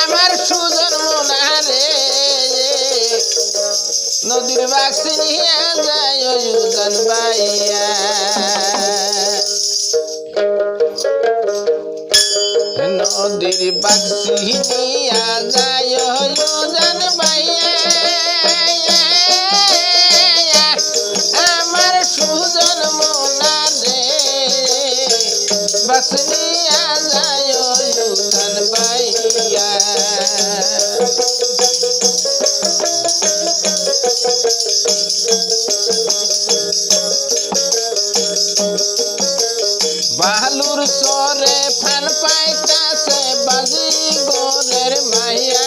আমার সুজন মনারে নদীর বাক্সি নিয়ে যায় উজান বাইয়া নদীর বাক্সি যায় বাসনিয়া যায় উজান বাইয়া বালুর সরে বাজি গোরের মাইয়া।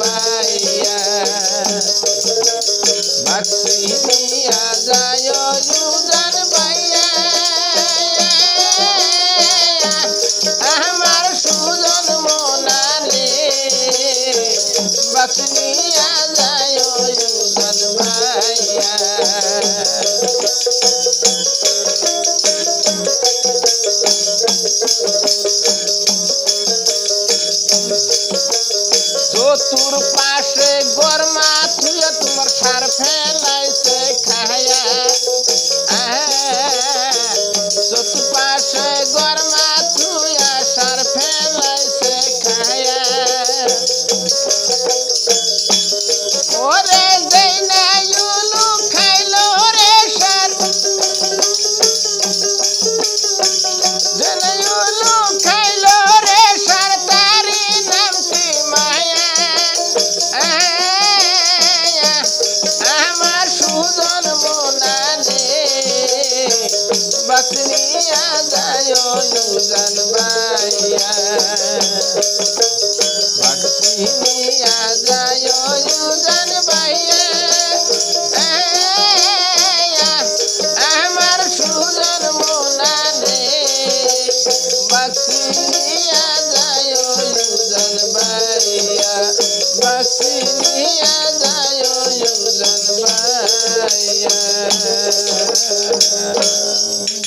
বাইয়া বাক্সি নিয়া যায় ওজন বাইয়া। আমার সুজন মোনারে বাসনিয়া যায় ওজন ভাইয়া চতুর পাশে গরমা থুয়ে তোমার সার ফেলাইছে খায়া। বাইয়া আয়া, আমার সুজন মোনারে বাসনিয়া যায় উজান বাইয়া বাস